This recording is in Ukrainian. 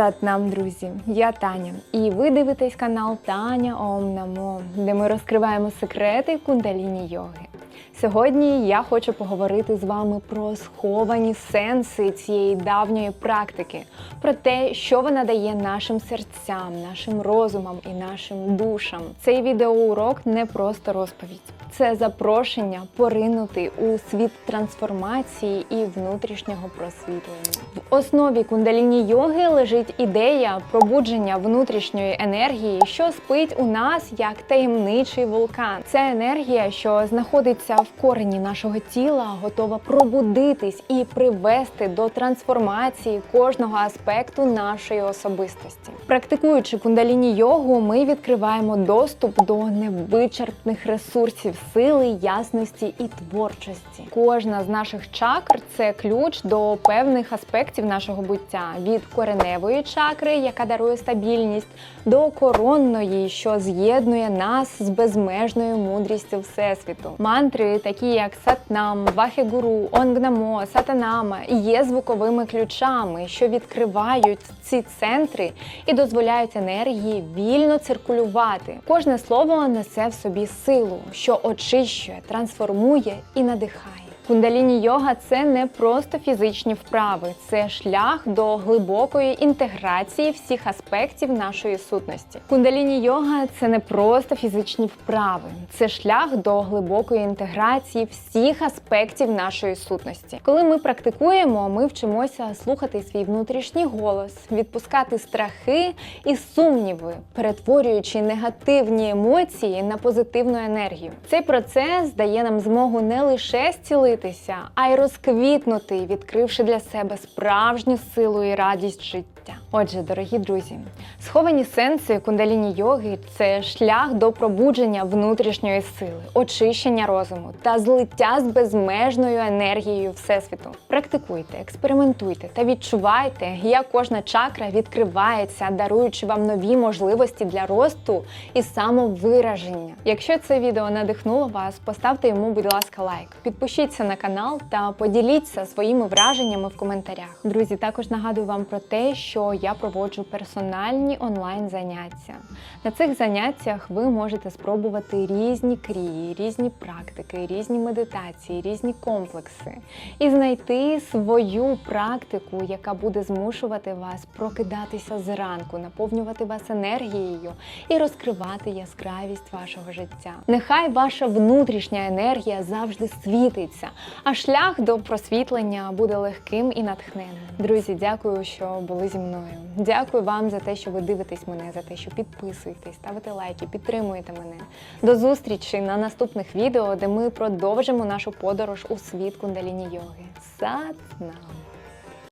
Сатнам, друзі! Я Таня, і ви дивитесь канал Таня Ом Намо, де ми розкриваємо секрети кундаліні йоги. Сьогодні я хочу поговорити з вами про сховані сенси цієї давньої практики, про те, що вона дає нашим серцям, нашим розумам і нашим душам. Цей відеоурок не просто розповідь. Це запрошення поринути у світ трансформації і внутрішнього просвітлення. В основі кундаліні йоги лежить ідея пробудження внутрішньої енергії, що спить у нас як таємничий вулкан. Це енергія, що знаходиться в корені нашого тіла, готова пробудитись і привести до трансформації кожного аспекту нашої особистості. Практикуючи кундаліні йогу, ми відкриваємо доступ до невичерпних ресурсів сили, ясності і творчості. Кожна з наших чакр це ключ до певних аспектів нашого буття від кореневої чакри, яка дарує стабільність, до коронної, що з'єднує нас з безмежною мудрістю всесвіту. Мантри, такі як Сатнам, Вахегуру, Онгнамо, Сатанама, є звуковими ключами, що відкривають ці центри і дозволяють енергії вільно циркулювати. Кожне слово несе в собі силу, що очищує, трансформує і надихає. Кундаліні йога це не просто фізичні вправи, це шлях до глибокої інтеграції всіх аспектів нашої сутності. Кундаліні йога це не просто фізичні вправи, це шлях до глибокої інтеграції всіх аспектів нашої сутності. Коли ми практикуємо, ми вчимося слухати свій внутрішній голос, відпускати страхи і сумніви, перетворюючи негативні емоції на позитивну енергію. Цей процес дає нам змогу не лише зцілитися, а й розквітнути, відкривши для себе справжню силу і радість життя. Отже, дорогі друзі, сховані сенси кундаліні йоги це шлях до пробудження внутрішньої сили, очищення розуму та злиття з безмежною енергією всесвіту. Практикуйте, експериментуйте та відчувайте, як кожна чакра відкривається, даруючи вам нові можливості для росту і самовираження. Якщо це відео надихнуло вас, поставте йому, будь ласка, лайк. Підпишіться на канал та поділіться своїми враженнями в коментарях. Друзі, також нагадую вам про те, що я проводжу персональні онлайн заняття. На цих заняттях ви можете спробувати різні крії, різні практики, різні медитації, різні комплекси і знайти свою практику, яка буде змушувати вас прокидатися зранку, наповнювати вас енергією і розкривати яскравість вашого життя. Нехай ваша внутрішня енергія завжди світиться, а шлях до просвітлення буде легким і натхненним. Друзі, дякую, що були зі мною. Дякую вам за те, що ви дивитесь мене, за те, що підписуєтесь, ставите лайки, підтримуєте мене. До зустрічі на наступних відео, де ми продовжимо нашу подорож у світ кундаліні йоги. Сат нам!